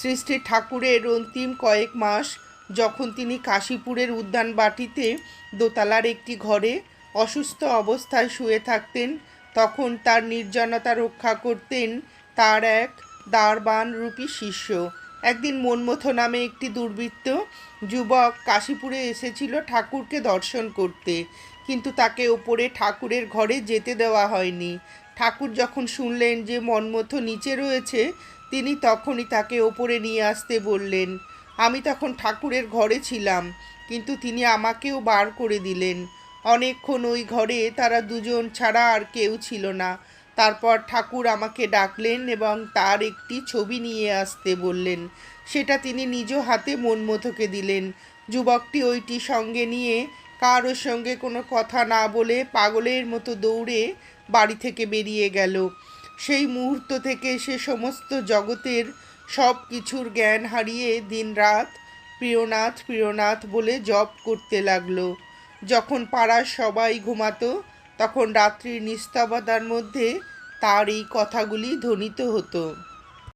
শ্রী ঠাকুরের অন্তিম কয়েক মাস যখন তিনি কাশীপুরের উদ্যানবাটিতে দোতলার একটি ঘরে অসুস্থ অবস্থায় শুয়ে থাকতেন, তখন তার নির্জনতা রক্ষা করতেন তার এক দারবান রূপী শিষ্য। একদিন মনমথ নামে একটি দুর্বৃত্ত যুবক কাশীপুরে এসেছিল ঠাকুরকে দর্শন করতে, কিন্তু তাকে ওপরে ঠাকুরের ঘরে যেতে দেওয়া হয়নি। ঠাকুর যখন শুনলেন যে মনমথ নিচে রয়েছে তিনি তখনই তাকে ওপরে নিয়ে আসতে বললেন, আমি তখন ঠাকুরের ঘরে ছিলাম, কিন্তু তিনি আমাকেও বার করে দিলেন। অনেকক্ষণ ওই ঘরে তারা দুজন ছাড়া আর কেউ ছিল না। তারপর ঠাকুর আমাকে ডাকলেন এবং তার একটি ছবি নিয়ে আসতে বললেন। সেটা তিনি নিজ হাতে মনমথকে দিলেন। যুবকটি ওইটি সঙ্গে নিয়ে কারোর সঙ্গে কোনো কথা না বলে পাগলের মতো দৌড়ে বাড়ি থেকে বেরিয়ে গেল। সেই মুহূর্ত থেকে সে সমস্ত জগতের সব কিছুর জ্ঞান হারিয়ে দিন রাত প্রিয়নাথ প্রিয়নাথ বলে জপ করতে লাগল। যখন পাড়ার সবাই ঘুমাতো, তখন রাত্রির নিস্তবতার মধ্যে তার এই কথাগুলি ধ্বনিত হতো।